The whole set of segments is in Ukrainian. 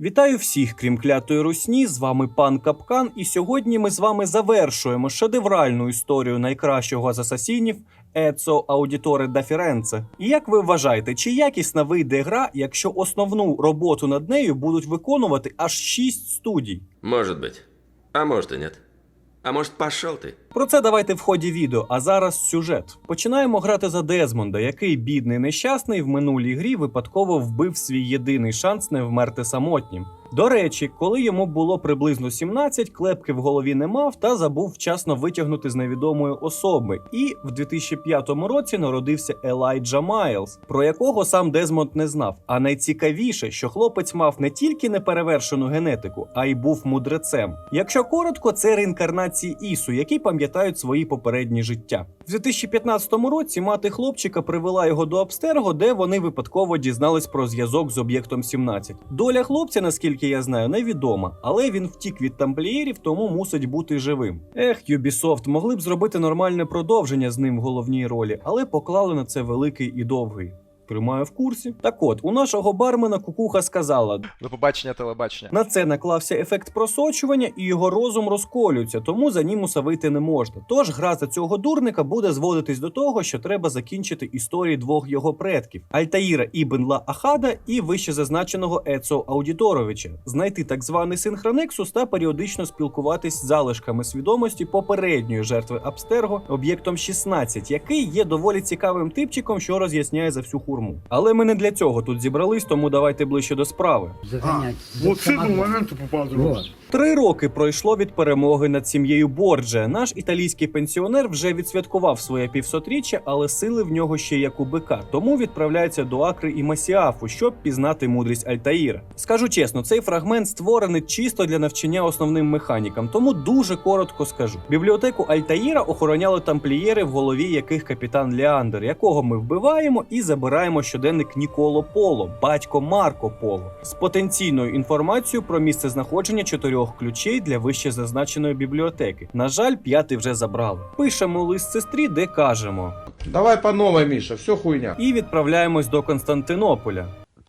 Вітаю всіх, крім клятої русні. З вами пан Капкан, і сьогодні ми з вами завершуємо шедевральну історію найкращого з асасінів Ецо Аудіторе да Фіренце. І як ви вважаєте, чи якісна вийде гра, якщо основну роботу над нею будуть виконувати аж 6 студій? Може бути. А може, ні. А може, пошел ти? Про це давайте в ході відео. А зараз сюжет. Починаємо грати за Дезмонда, який бідний нещасний в минулій грі випадково вбив свій єдиний шанс не вмерти самотнім. До речі, коли йому було приблизно 17, клепки в голові не мав та забув вчасно витягнути з невідомої особи. І в 2005 році народився Елайджа Майлз, про якого сам Дезмонд не знав. А найцікавіше, що хлопець мав не тільки неперевершену генетику, а й був мудрецем. Якщо коротко, це реінкарнації Ісу, які пам'ятають свої попередні життя. В 2015 році мати хлопчика привела його до Абстерго, де вони випадково дізнались про зв'язок з об'єктом 17. Доля хлопця, наскільки я знаю, невідома, але він втік від тамплієрів, тому мусить бути живим. Ех, Ubisoft, могли б зробити нормальне продовження з ним в головній ролі, але поклали на це великий і довгий. Тримаю в курсі. Так от, у нашого бармена кукуха сказала: До побачення телебачення. на це наклався ефект просочування, і його розум розколюється, тому за німуса вийти не можна. Тож гра за цього дурника буде зводитись до того, що треба закінчити історії двох його предків: Альтаїра Ібн Ла Ахада і вище зазначеного Ецо Аудіторовича, знайти так званий синхронексус та періодично спілкуватись з залишками свідомості попередньої жертви Абстерго об'єктом 16, який є доволі цікавим типчиком, що роз'ясняє за всю хурму. Але ми не для цього тут зібрались, тому давайте ближче до справи. Заганять. С этого Самогон. момента попал. Вот. Три роки пройшло від перемоги над сім'єю Борджа. Наш італійський пенсіонер вже відсвяткував своє півсотріччя, але сили в нього ще як у бика. Тому відправляється до Акри і Масіафу, щоб пізнати мудрість Альтаїра. Скажу чесно, цей фрагмент створений чисто для навчання основним механікам, тому дуже коротко скажу. Бібліотеку Альтаїра охороняли тамплієри, в голові яких капітан Ліандер, якого ми вбиваємо і забираємо щоденник Ніколо Поло, батько Марко Поло, з потенційною інформацією про місце знаходження чотирьох ключей для вище зазначеної бібліотеки. На жаль, п'ятий вже забрали. Пишемо лист сестрі, де кажемо, Давай по новой, Миша, все хуйня. і відправляємось до Константинополя.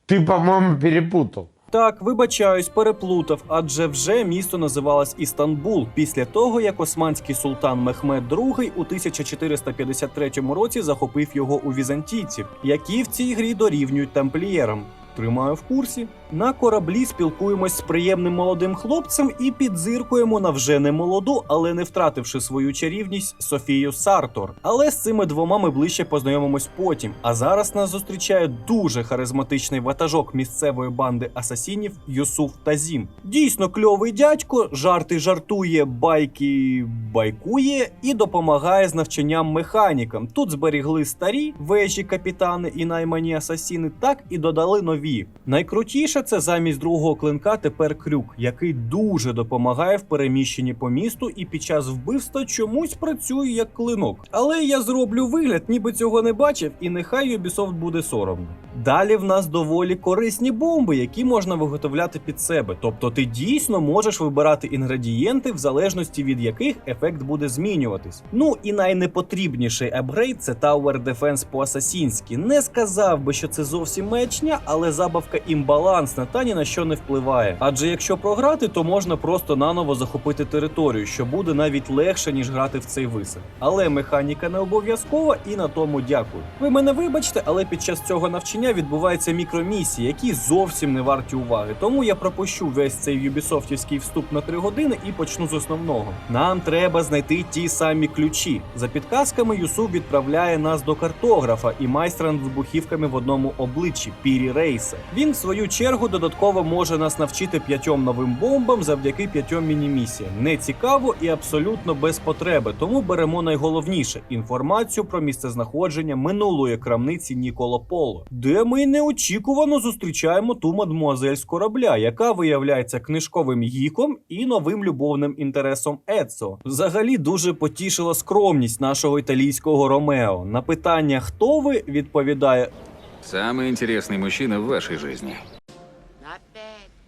Ты, по-моему, перепутал. Так, вибачаюсь, переплутав, адже вже місто називалось Істанбул після того, як османський султан Мехмед II у 1453 році захопив його у візантійців, які в цій грі дорівнюють тамплієрам. Тримаю в курсі. На кораблі спілкуємось з приємним молодим хлопцем і підзиркуємо на вже не молоду, але не втративши свою чарівність Софію Сартор. Але з цими двома ми ближче познайомимось потім. А зараз нас зустрічає дуже харизматичний ватажок місцевої банди асасінів Юсуф Тазім. Дійсно кльовий дядько, жарти жартує, байки байкує і допомагає з навчанням механікам. Тут зберігли старі вежі капітани і наймані асасіни, так і додали нові. Найкрутіше це замість другого клинка тепер крюк, який дуже допомагає в переміщенні по місту і під час вбивства чомусь працює як клинок. Але я зроблю вигляд, ніби цього не бачив, і нехай Ubisoft буде соромно. Далі в нас доволі корисні бомби, які можна виготовляти під себе. Тобто ти дійсно можеш вибирати інгредієнти, в залежності від яких ефект буде змінюватись. Ну і найнепотрібніший апгрейд це Tower Defense по-асасінськи. Не сказав би, що це зовсім маячня, але забавка імбалансна та ні на що не впливає. Адже якщо програти, то можна просто наново захопити територію, що буде навіть легше, ніж грати в цей висер. Але механіка не обов'язкова і на тому дякую. Ви мене вибачте, але під час цього навчання відбуваються мікромісії, які зовсім не варті уваги. Тому я пропущу весь цей юбісофтівський вступ на 3 години і почну з основного. Нам треба знайти ті самі ключі. За підказками Юсуф відправляє нас до картографа і майстра над вибухівками в одному обличчі Пірі Рейса. Він, в свою чергу, додатково може нас навчити п'ятьом новим бомбам завдяки п'ятьом мінімісіям. Не цікаво і абсолютно без потреби, тому беремо найголовніше інформацію про місцезнаходження минулої крамниці Ніколо Поло, де ми неочікувано зустрічаємо ту мадмуазель з корабля, яка виявляється книжковим гіком і новим любовним інтересом Ецо. Взагалі дуже потішила скромність нашого італійського Ромео. На питання хто ви відповідає Самый интересный мужчина в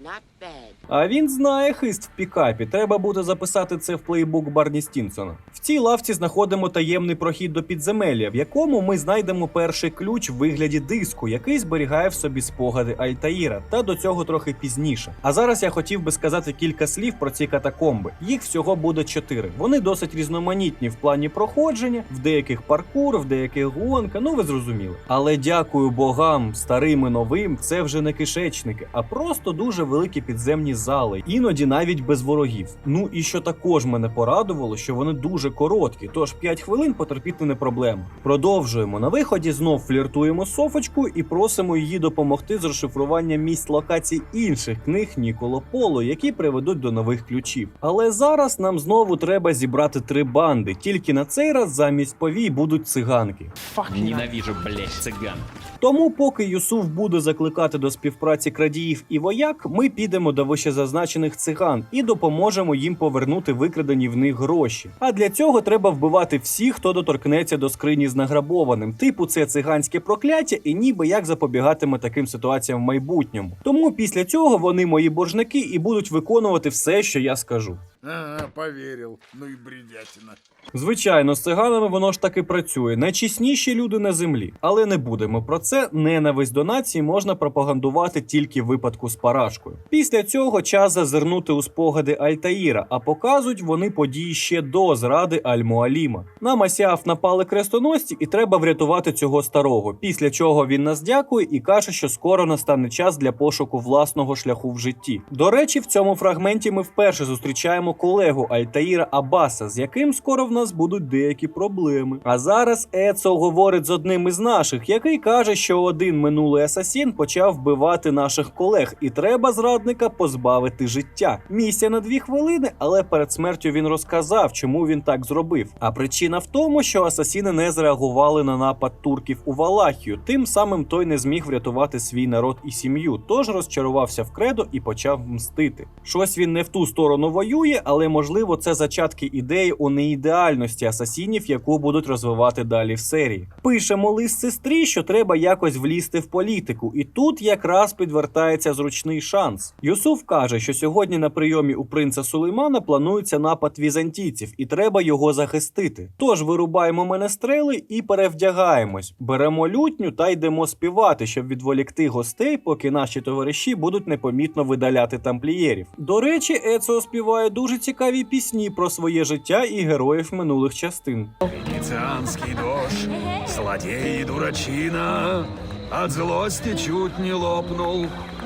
not bad. А він знає хист в пікапі. Треба буде записати це в плейбук Барні Стінсона. Цій лавці знаходимо таємний прохід до підземелля, в якому ми знайдемо перший ключ в вигляді диску, який зберігає в собі спогади Альтаїра, та до цього трохи пізніше. А зараз я хотів би сказати кілька слів про ці катакомби. Їх всього буде чотири. Вони досить різноманітні в плані проходження, в деяких паркур, в деяких гонка. Ну ви зрозуміли. Але дякую богам, старим і новим, це вже не кишечники, а просто дуже великі підземні зали, іноді навіть без ворогів. Ну і що також мене порадувало, що вони дуже короткі, тож 5 хвилин потерпіти не проблема. Продовжуємо. На виході знов фліртуємо з Софочкою і просимо її допомогти з розшифруванням місць локацій інших книг Ніколо Поло, які приведуть до нових ключів. Але зараз нам знову треба зібрати три банди. Тільки на цей раз замість повій будуть циганки. Ненавижу, блядь, цыган. Тому, поки Юсуф буде закликати до співпраці крадіїв і вояк, ми підемо до вищезазначених циган і допоможемо їм повернути викрадені в них гроші. А для цього треба вбивати всіх, хто доторкнеться до скрині з награбованим. Типу, це циганське прокляття, і ніби як запобігатиме таким ситуаціям в майбутньому. Тому після цього вони мої боржники і будуть виконувати все, що я скажу. Ага, поверил. Ну и бредятина. Звичайно, з циганами воно ж таки працює. Найчесніші люди на землі. Але не будемо про це. Ненависть до нації можна пропагандувати тільки в випадку з парашкою. Після цього час зазирнути у спогади Альтаїра, а показують вони події ще до зради Аль-Муаліма. На Масяф напали крестоносці, і треба врятувати цього старого. Після чого він нас дякує і каже, що скоро настане час для пошуку власного шляху в житті. До речі, в цьому фрагменті ми вперше зустрічаємо колегу Альтаїра Абаса, з яким скоро в нас будуть деякі проблеми. А зараз Ецо говорить з одним із наших, який каже, що один минулий асасін почав вбивати наших колег, і треба зрадника позбавити життя. Місія на дві хвилини, але перед смертю він розказав, чому він так зробив. А причина в тому, що асасіни не зреагували на напад турків у Валахію. Тим самим той не зміг врятувати свій народ і сім'ю, тож розчарувався в кредо і почав мстити. Щось він не в ту сторону воює, але можливо це зачатки ідеї у неідеальності асасінів, яку будуть розвивати далі в серії. Пишемо лист сестрі, що треба якось влізти в політику, і тут якраз підвертається зручний шанс. Юсуф каже, що сьогодні на прийомі у принца Сулеймана планується напад візантійців, і треба його захистити. Тож вирубаємо менестрели і перевдягаємось, беремо лютню та йдемо співати, щоб відволікти гостей, поки наші товариші будуть непомітно видаляти тамплієрів. До речі, Ецо співає дуже цікаві пісні про своє життя і героїв минулих частин. Венеціанський дощ, злодей и дурачина, а злості чуть не лопнул,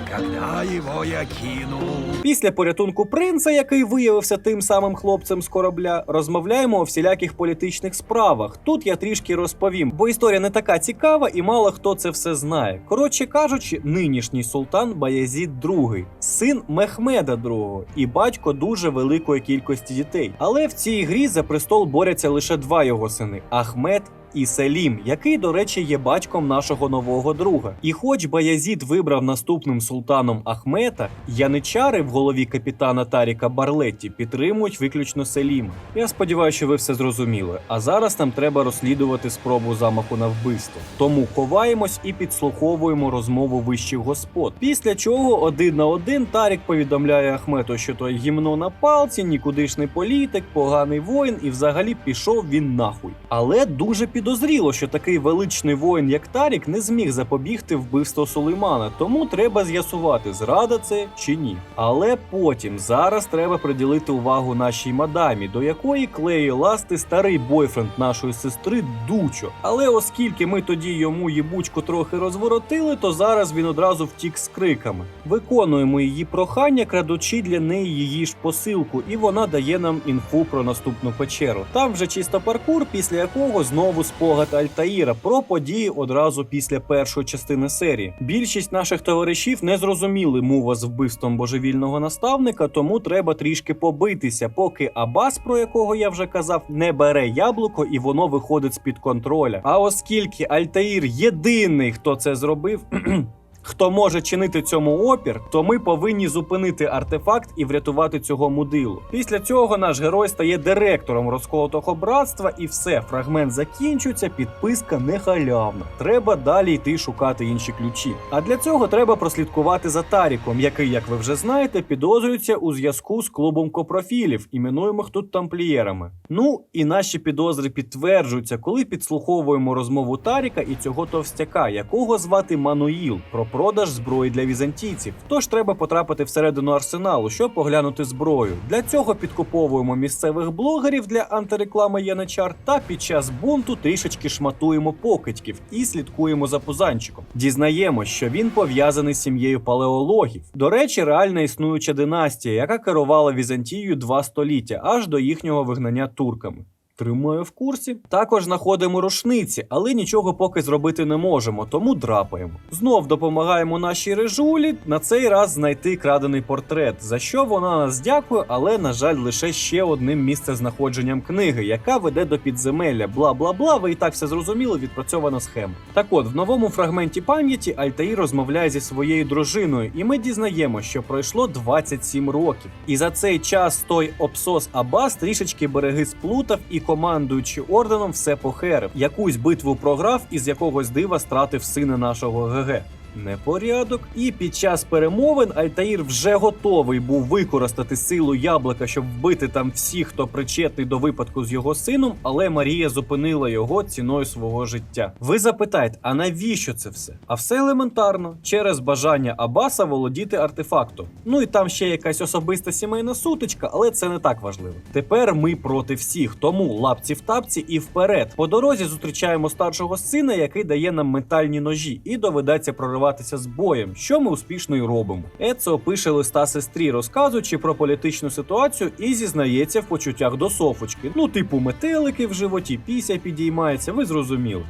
когда его я кинул. Після порятунку принца, який виявився тим самим хлопцем з корабля, розмовляємо у всіляких політичних справах. Тут я трішки розповім, бо історія не така цікава і мало хто це все знає. Коротше кажучи, нинішній султан Баязід II, син Мехмеда II і батько дуже великої кількості дітей. Але в цій грі за престол борються лише два його сини Ахмед і Селім, який, до речі, є батьком нашого нового друга. І хоч Баязід вибрав наступним султаном Ахмета, яничари в голові капітана Таріка Барлетті підтримують виключно Селіма. Я сподіваюся, що ви все зрозуміли. А зараз нам треба розслідувати спробу замаху на вбивство. Тому ховаємось і підслуховуємо розмову вищих господ. Після чого один на один Тарік повідомляє Ахмету, що той гімно на палці, нікудишний політик, поганий воїн, і взагалі пішов він нахуй. Але дуже підозріло, що такий величний воїн, як Тарік, не зміг запобігти вбивству Сулеймана, тому треба з'ясувати, зрада це чи ні. Але потім зараз треба приділити увагу нашій мадамі, до якої клеє ласти старий бойфренд нашої сестри Дучо. Але оскільки ми тоді йому їбучку трохи розворотили, то зараз він одразу втік з криками. Виконуємо її прохання, крадучи для неї її ж посилку, і вона дає нам інфу про наступну печеру. Там вже чисто паркур, після якого знову спогад Альтаїра про події одразу після першої частини серії. Більшість наших товаришів не зрозуміли мова з вбивством божевільного наставника, тому треба трішки побитися, поки Абас, про якого я вже казав, не бере яблуко і воно виходить з під контроля. А оскільки Альтаїр єдиний, хто це зробив. хто може чинити цьому опір, то ми повинні зупинити артефакт і врятувати цього мудилу. Після цього наш герой стає директором розколотого братства, і все, фрагмент закінчується, підписка не халявна. Треба далі йти шукати інші ключі. А для цього треба прослідкувати за Таріком, який, як ви вже знаєте, підозрюється у зв'язку з клубом копрофілів, іменуємих тут тамплієрами. Ну і наші підозри підтверджуються, коли підслуховуємо розмову Таріка і цього товстяка, якого звати Мануїл, про продаж зброї для візантійців. Тож треба потрапити всередину арсеналу, щоб поглянути зброю. Для цього підкуповуємо місцевих блогерів для антиреклами Яничар та під час бунту трішечки шматуємо покидьків і слідкуємо за пузанчиком. Дізнаємось, що він пов'язаний з сім'єю палеологів. До речі, реально існуюча династія, яка керувала Візантією два століття, аж до їхнього вигнання турками. Тримаю в курсі. Також знаходимо рушниці, але нічого поки зробити не можемо, тому драпаємо. Знов допомагаємо нашій режулі на цей раз знайти крадений портрет, за що вона нас дякує, але на жаль, лише ще одним місцезнаходженням книги, яка веде до підземелля. Бла бла бла. Ви і так все зрозуміли, відпрацьована схема. Так от, в новому фрагменті пам'яті Альтаїр розмовляє зі своєю дружиною, і ми дізнаємося, що пройшло 27 років. І за цей час той Опсос Абас трішечки береги сплутав і командуючи орденом все похерив. Якусь битву програв і з якогось дива стратив сина нашого ГГ. Непорядок. І під час перемовин Альтаїр вже готовий був використати силу яблука, щоб вбити там всіх, хто причетний до випадку з його сином, але Марія зупинила його ціною свого життя. Ви запитаєте, а навіщо це все? А все елементарно через бажання Абаса володіти артефактом. Ну і там ще якась особиста сімейна сутичка, але це не так важливо. Тепер ми проти всіх, тому лапці в тапці і вперед. По дорозі зустрічаємо старшого сина, який дає нам метальні ножі, і доведеться прориватися з боєм, що ми успішно й робимо. Ецо пише листа сестрі, розказуючи про політичну ситуацію, і зізнається в почуттях до софочки. Ну, типу, метелики в животі, піся підіймається, ви зрозуміли.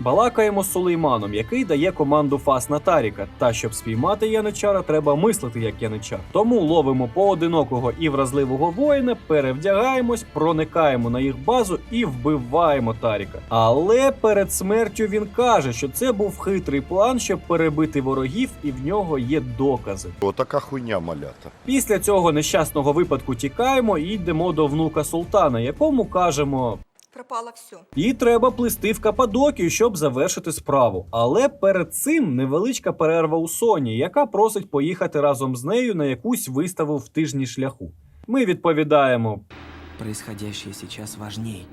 Балакаємо з Сулейманом, який дає команду фас на Таріка. Та щоб спіймати яничара, треба мислити як яничар. Тому ловимо поодинокого і вразливого воїна, перевдягаємось, проникаємо на їх базу і вбиваємо Таріка. Але перед смертю він каже, що це був хитрий план, щоб перебити ворогів, і в нього є докази. Отака хуйня малята. Після цього нещасного випадку тікаємо і йдемо до внука султана, якому кажемо. Пропало все. І треба плисти в Каппадокію, щоб завершити справу. Але перед цим невеличка перерва у Соні, яка просить поїхати разом з нею на якусь виставу в тижні шляху. Ми відповідаємо: Происходящее сейчас важней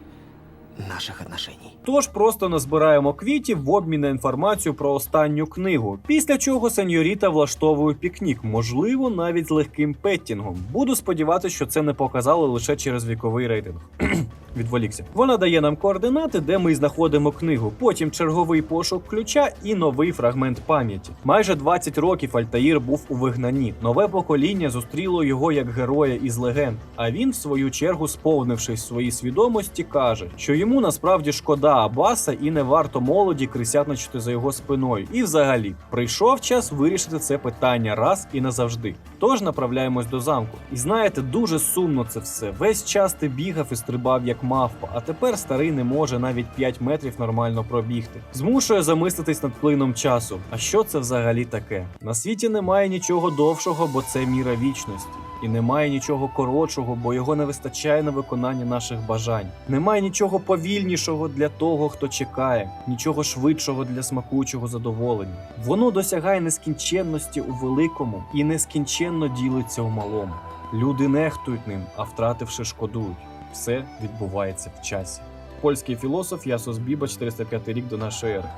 наших отношений. тож просто назбираємо квітів в обмін на інформацію про останню книгу. Після чого сеньоріта влаштовує пікнік, можливо, навіть з легким петтінгом. Буду сподіватися, що це не показали лише через віковий рейтинг. Відволікся. Вона дає нам координати, де ми знаходимо книгу. Потім черговий пошук ключа і новий фрагмент пам'яті. Майже 20 років Альтаїр був у вигнанні. Нове покоління зустріло його як героя із легенд. А він, в свою чергу, сповнившись своїй свідомості, каже, що йому насправді шкода Абаса і не варто молоді крисятничати за його спиною. І взагалі прийшов час вирішити це питання раз і назавжди. Тож направляємось до замку. І знаєте, дуже сумно це все. Весь час ти бігав і стрибав як мавпа, а тепер старий не може навіть 5 метрів нормально пробігти. Змушує замислитись над плином часу. А що це взагалі таке? На світі немає нічого довшого, бо це міра вічності. І немає нічого коротшого, бо його не вистачає на виконання наших бажань. Немає нічого повільнішого для того, хто чекає, нічого швидшого для смакучого задоволення. Воно досягає нескінченності у великому і нескінченно ділиться у малому. Люди нехтують ним, а втративши шкодують. Все відбувається в часі. Польський філософ Ясос Біба, 405 рік до нашої ери.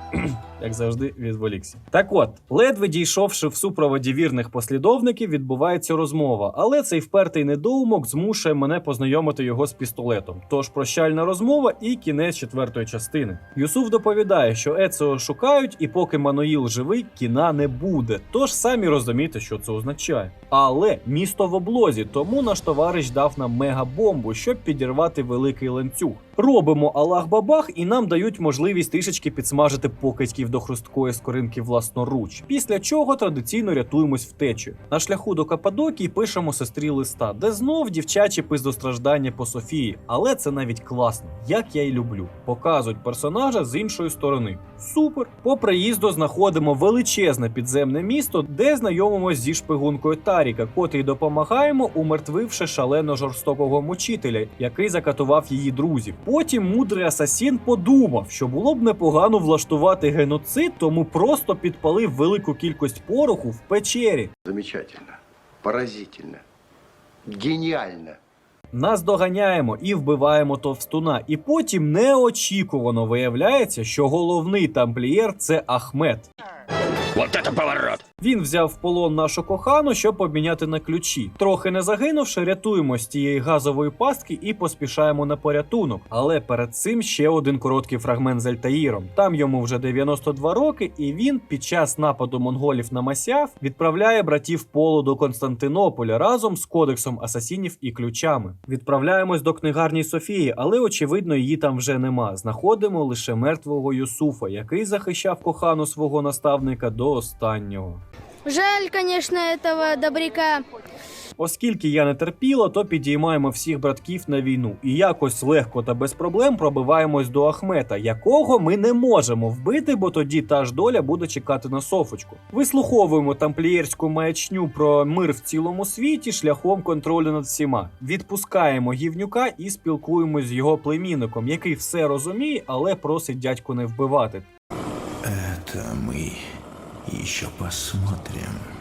Як завжди, відволікся. Так от, ледве дійшовши в супроводі вірних послідовників, відбувається розмова, але цей впертий недоумок змушує мене познайомити його з пістолетом. Тож прощальна розмова і кінець четвертої частини. Юсуф доповідає, що Ецео шукають, і поки Мануїл живий, кіна не буде. Тож самі розумієте, що це означає. Але місто в облозі, тому наш товариш дав нам мегабомбу, щоб підірвати великий ланцюг. Робимо Аллах-бабах, і нам дають можливість трішечки підсмажити покидьків до хрусткої скоринки власноруч. Після чого традиційно рятуємось втечею. На шляху до Каппадокії пишемо сестрі листа, де знов дівчачі пиздостраждання по Софії. Але це навіть класно, як я й люблю. Показують персонажа з іншої сторони. Супер! По приїзду знаходимо величезне підземне місто, де знайомимось зі шпигункою Таріка, котрій допомагаємо, умертвивши шалено жорстокого мучителя, який закатував її друзів. Потім мудрий асасін подумав, що було б непогано влаштувати геноцид, тому просто підпалив велику кількість пороху в печері. Замечательно. Поразительно. Гениально. Нас доганяємо і вбиваємо товстуна. І потім неочікувано виявляється, що головний тамплієр це Ахмед. Вот это поворот! Він взяв в полон нашу кохану, щоб обміняти на ключі. Трохи не загинувши, рятуємо з тієї газової пастки і поспішаємо на порятунок. Але перед цим ще один короткий фрагмент з Альтаїром. Там йому вже 92 роки, і він під час нападу монголів на Масяв відправляє братів Полу до Константинополя разом з кодексом асасінів і ключами. Відправляємось до книгарні Софії, але очевидно її там вже нема. Знаходимо лише мертвого Юсуфа, який захищав кохану свого наставника до останнього. Жаль, конечно, этого добряка. Оскільки я не терпіла, то підіймаємо всіх братків на війну і якось легко та без проблем пробиваємось до Ахмета, якого ми не можемо вбити, бо тоді та ж доля буде чекати на софочку. Вислуховуємо тамплієрську маячню про мир в цілому світі шляхом контролю над всіма. Відпускаємо гівнюка і спілкуємось з його племінником, який все розуміє, але просить дядьку не вбивати. Это мы еще посмотрим.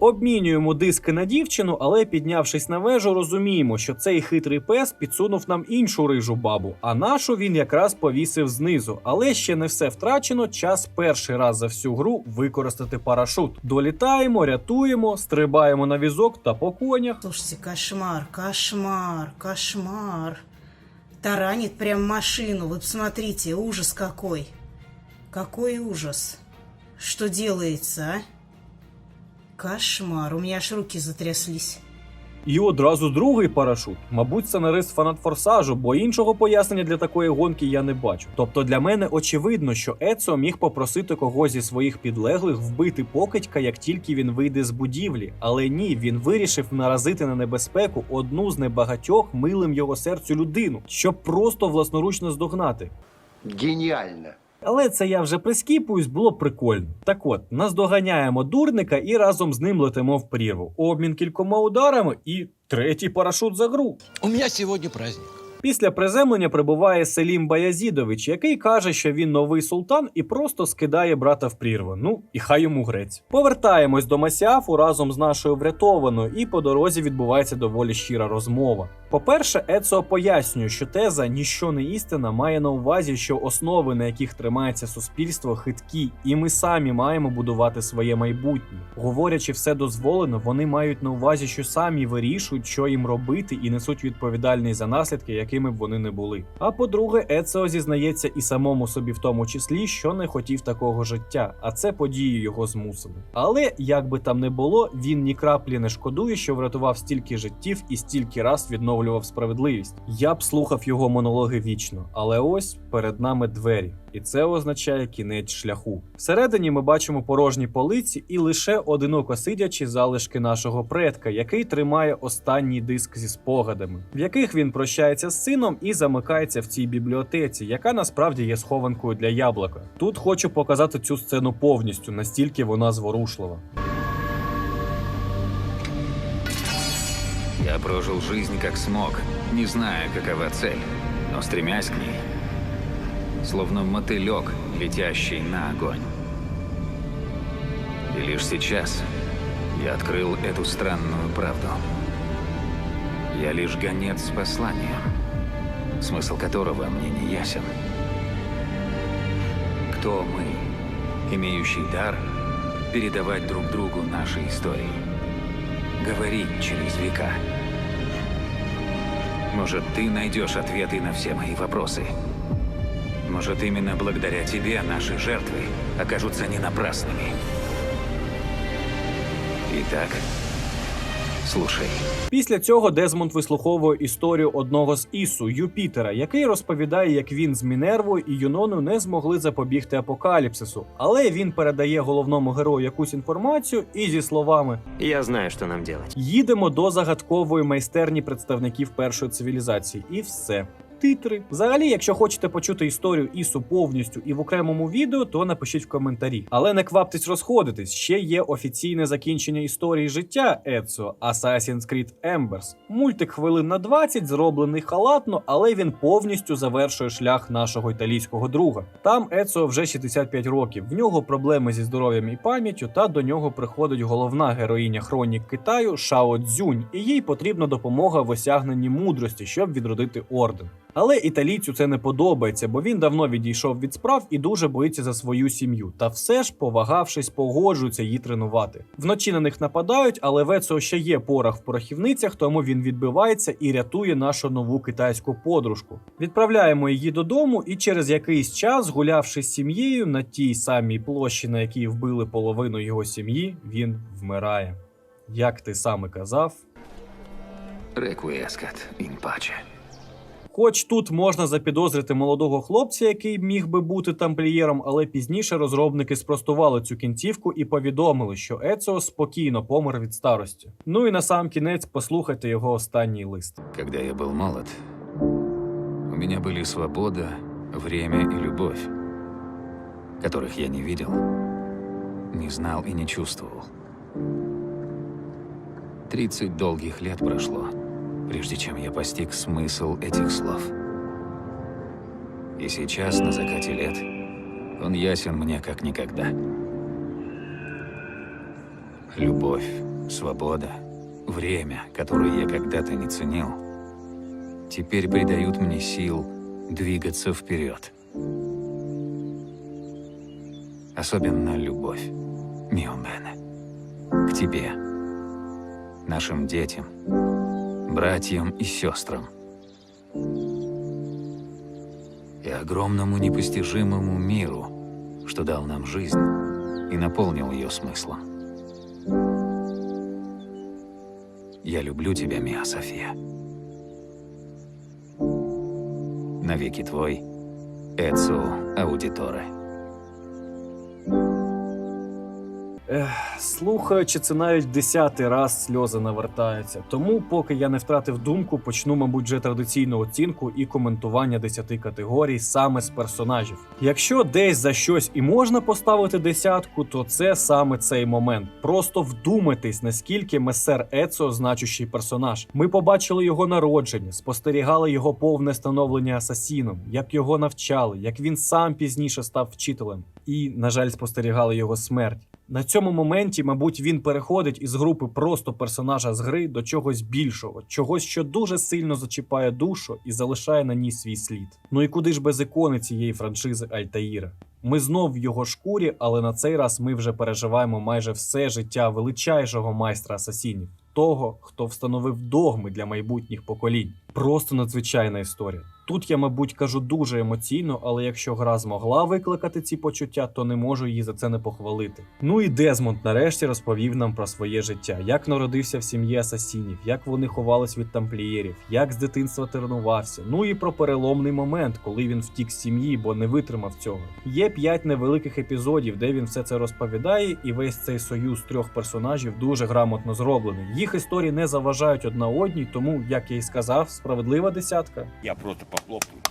Обмінюємо диски на дівчину, але піднявшись на вежу, розуміємо, що цей хитрий пес підсунув нам іншу рижу бабу, а нашу він якраз повісив знизу. Але ще не все втрачено. Час перший раз за всю гру використати парашут. Долітаємо, рятуємо, стрибаємо на візок та по конях. Слушайте, кошмар, кошмар, кошмар. Таранит прям машину. Вы посмотрите, ужас какой. Какой ужас. Что делается, а? Кошмар, у меня аж руки затряслись. І одразу другий парашут. Мабуть, сценарист фанат форсажу, бо іншого пояснення для такої гонки я не бачу. Тобто для мене очевидно, що Ецо міг попросити когось зі своїх підлеглих вбити покидька, як тільки він вийде з будівлі. Але ні, він вирішив наразити на небезпеку одну з небагатьох милим його серцю людину, щоб просто власноручно здогнати. Гениально. Але це я вже прискіпуюсь, було прикольно. Так от, наздоганяємо дурника і разом з ним летимо в прірву. Обмін кількома ударами і третій парашут за гру. У мене сьогодні праздник. Після приземлення прибуває Селім Баязідович, який каже, що він новий султан і просто скидає брата в прірву. Ну і хай йому грець. Повертаємось до Масіафу разом з нашою врятованою, і по дорозі відбувається доволі щира розмова. По-перше, Ецо пояснює, що теза ніщо не істина має на увазі, що основи, на яких тримається суспільство, хиткі, і ми самі маємо будувати своє майбутнє. Говорячи все дозволено, вони мають на увазі, що самі вирішують, що їм робити, і несуть відповідальність за наслідки, якими б вони не були. А по-друге, Ецео зізнається і самому собі в тому числі, що не хотів такого життя, а це події його змусили. Але як би там не було, він ні краплі не шкодує, що врятував стільки життів і стільки раз відновлював справедливість. Я б слухав його монологи вічно, але ось перед нами двері, і це означає кінець шляху. Всередині ми бачимо порожні полиці і лише одиноко сидячі залишки нашого предка, який тримає останній диск зі спогадами, в яких він прощається з сином і замикається в цій бібліотеці, яка насправді є схованкою для яблука. Тут хочу показати цю сцену повністю, настільки вона зворушлива. Я прожил жизнь как смог, не зная, какова цель, но стремясь к ней, словно мотылек, летящий на огонь. И лишь сейчас я открыл эту странную правду. Я лишь гонец с посланием, смысл которого мне не ясен. Кто мы, имеющий дар передавать друг другу наши истории? Говорить через века. Может, ты найдешь ответы на все мои вопросы. Может, именно благодаря тебе наши жертвы окажутся не напрасными. Итак, Слушай, Після цього Дезмонд вислуховує історію одного з Ісу Юпітера, який розповідає, як він з Мінервою і Юноною не змогли запобігти апокаліпсису. Але він передає головному герою якусь інформацію і зі словами Я знаю, что нам делать. Їдемо до загадкової майстерні представників першої цивілізації, і все. Титри. Взагалі, якщо хочете почути історію Ісу повністю і в окремому відео, то напишіть в коментарі. Але не кваптесь розходитись. Ще є офіційне закінчення історії життя Ецо Assassin's Creed Embers. Мультик хвилин на 20, зроблений халатно, але він повністю завершує шлях нашого італійського друга. Там Ецо вже 65 років. В нього проблеми зі здоров'ям і пам'яттю, та до нього приходить головна героїня хронік Китаю Шао Цзюнь, і їй потрібна допомога в осягненні мудрості, щоб відродити орден. Але італійцю це не подобається, бо він давно відійшов від справ і дуже боїться за свою сім'ю. Та все ж, повагавшись, погоджується її тренувати. Вночі на них нападають, але Вецо ще є порох в порохівницях, тому він відбивається і рятує нашу нову китайську подружку. Відправляємо її додому, і через якийсь час, гулявши з сім'єю на тій самій площі, на якій вбили половину його сім'ї, він вмирає. Як ти саме казав, реквіескат, інпаче. Хоч тут можна запідозрити молодого хлопця, який міг би бути тамплієром, але пізніше розробники спростували цю кінцівку і повідомили, що Еціо спокійно помер від старості. Ну і на сам кінець послухайте його останній лист. Когда я был молод, у меня были свобода, время и любовь, которых я не видел, не знал и не чувствовал. Тридцать долгих лет прошло, Прежде чем я постиг смысл этих слов. И сейчас, на закате лет, он ясен мне как никогда. Любовь, свобода, время, которые я когда-то не ценил, теперь придают мне сил двигаться вперед. Особенно любовь, мио Бене, к тебе, нашим детям, братьям и сестрам. И огромному непостижимому миру, что дал нам жизнь и наполнил ее смыслом. Я люблю тебя, Миа София. Навеки твой, Эцио Аудиторе. Ех, слухаючи це навіть десятий раз сльози навертаються. Тому, поки я не втратив думку, почну, мабуть, вже традиційну оцінку і коментування 10 категорій саме з персонажів. Якщо десь за щось і можна поставити десятку, то це саме цей момент. Просто вдумайтесь, наскільки месер Ецо значущий персонаж. Ми побачили його народження, спостерігали його повне становлення асасіном, як його навчали, як він сам пізніше став вчителем, і, на жаль, спостерігали його смерть. На цьому моменті, мабуть, він переходить із групи просто персонажа з гри до чогось більшого, чогось, що дуже сильно зачіпає душу і залишає на ній свій слід. Ну і куди ж без ікони цієї франшизи Альтаїра? Ми знов в його шкурі, але на цей раз ми вже переживаємо майже все життя величайшого майстра асасінів, того, хто встановив догми для майбутніх поколінь. Просто надзвичайна історія. Тут я, мабуть, кажу дуже емоційно, але якщо гра змогла викликати ці почуття, то не можу її за це не похвалити. Ну і Дезмонд нарешті розповів нам про своє життя, як народився в сім'ї асасінів, як вони ховались від тамплієрів, як з дитинства тренувався. Ну і про переломний момент, коли він втік з сім'ї, бо не витримав цього. Є п'ять невеликих епізодів, де він все це розповідає, і весь цей союз трьох персонажів дуже грамотно зроблений. Їх історії не заважають одна одній, тому, як я й сказав, справедлива десятка. Я просто похлопаю.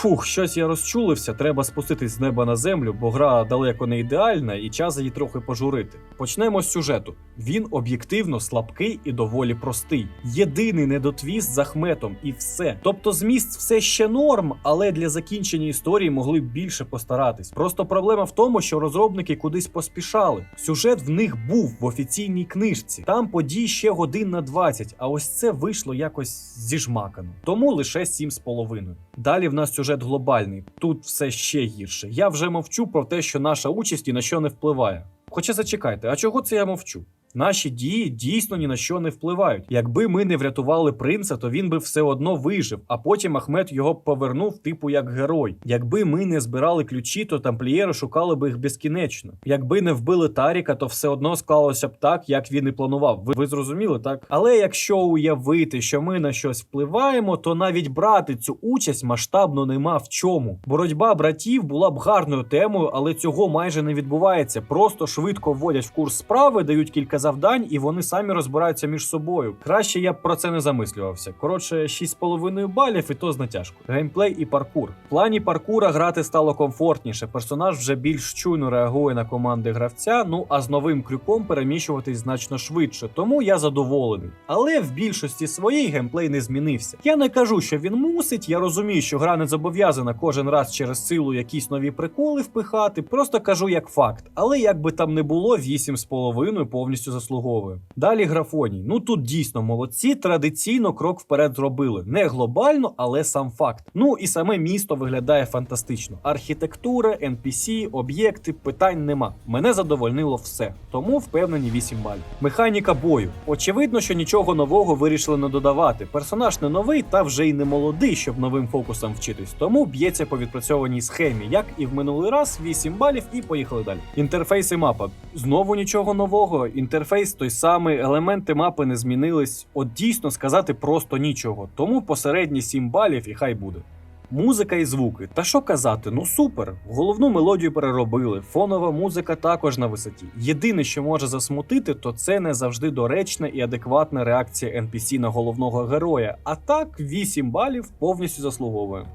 Фух, щось я розчулився, треба спуститись з неба на землю, бо гра далеко не ідеальна і час її трохи пожурити. Почнемо з сюжету. Він об'єктивно слабкий і доволі простий. Єдиний недотвіст з Ахметом і все. Тобто зміст все ще норм, але для закінчення історії могли б більше постаратись. Просто проблема в тому, що розробники кудись поспішали. Сюжет в них був в офіційній книжці. Там подій ще годин на 20, а ось це вийшло якось зіжмакано. Тому лише 7,5. Далі в нас сюжет глобальний. Тут все ще гірше. Я вже мовчу про те, що наша участь і на що не впливає. Хоча зачекайте, а чого це я мовчу? Наші дії дійсно ні на що не впливають. Якби ми не врятували принца, то він би все одно вижив, а потім Ахмед його повернув, типу як герой. Якби ми не збирали ключі, то тамплієри шукали би їх безкінечно. Якби не вбили Таріка, то все одно склалося б так, як він і планував. Ви, ви зрозуміли, так? Але якщо уявити, що ми на щось впливаємо, то навіть брати цю участь масштабно нема в чому. Боротьба братів була б гарною темою, але цього майже не відбувається. Просто швидко вводять в курс справи, дають кілька завдань, і вони самі розбираються між собою. Краще я б про це не замислювався. Коротше, 6,5 балів, і то з натяжкою. Геймплей і паркур. В плані паркура грати стало комфортніше. Персонаж вже більш чуйно реагує на команди гравця. Ну а з новим крюком переміщуватись значно швидше. Тому я задоволений. Але в більшості своїй геймплей не змінився. Я не кажу, що він мусить. Я розумію, що гра не зобов'язана кожен раз через силу якісь нові приколи впихати. Просто кажу як факт. Але як би там не було, 8,5 повністю заслуговує. Далі графоній. Ну тут дійсно молодці. Традиційно крок вперед зробили. Не глобально, але сам факт. Ну і саме місто виглядає фантастично. Архітектура, NPC, об'єкти, питань нема. Мене задовольнило все. Тому впевнені 8 балів. Механіка бою. Очевидно, що нічого нового вирішили не додавати. Персонаж не новий та вже й не молодий, щоб новим фокусом вчитись. Тому б'ється по відпрацьованій схемі, як і в минулий раз, 8 балів і поїхали далі. Інтерфейс і мапа. Знову нічого нового. Інтерфейс той самий, елементи мапи не змінились. От дійсно сказати просто нічого. Тому посередні 7 балів і хай буде. Музика і звуки. Та що казати, ну супер. Головну мелодію переробили. Фонова музика також на висоті. Єдине, що може засмутити, то це не завжди доречна і адекватна реакція NPC на головного героя. А так, 8 балів повністю заслуговує.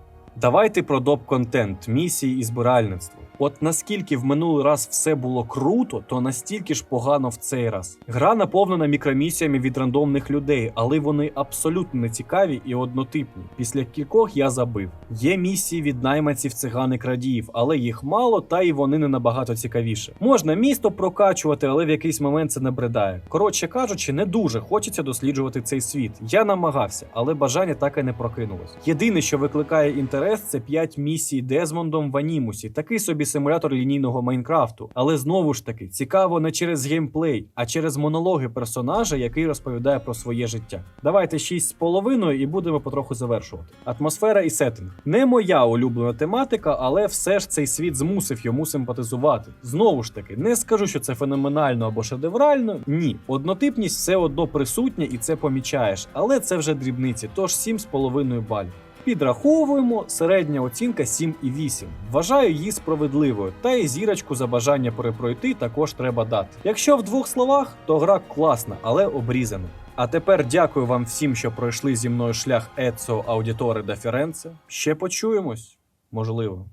Давайте про доп контент, місії і збиральництво. От наскільки в минулий раз все було круто, то настільки ж погано в цей раз. Гра наповнена мікромісіями від рандомних людей, але вони абсолютно не цікаві і однотипні. Після кількох я забив. Є місії від найманців цигани крадіїв, але їх мало, та й вони не набагато цікавіше. Можна місто прокачувати, але в якийсь момент це набридає. Коротше кажучи, не дуже хочеться досліджувати цей світ. Я намагався, але бажання так і не прокинулось. Єдине, що викликає інтерес, це 5 місій Дезмондом в Анімусі, такий собі симулятор лінійного Майнкрафту. Але знову ж таки, цікаво не через геймплей, а через монологи персонажа, який розповідає про своє життя. Давайте 6,5 і будемо потроху завершувати. Атмосфера і сеттинг. Не моя улюблена тематика, але все ж цей світ змусив йому симпатизувати. Знову ж таки, не скажу, що це феноменально або шедеврально. Ні, однотипність все одно присутня і це помічаєш, але це вже дрібниці, тож 7,5 балів. Підраховуємо середня оцінка 7,8. Вважаю її справедливою, та й зірочку за бажання перепройти також треба дати. Якщо в двох словах, то гра класна, але обрізана. А тепер дякую вам всім, що пройшли зі мною шлях Ецо Аудіторе да Фіренце. Ще почуємось, можливо.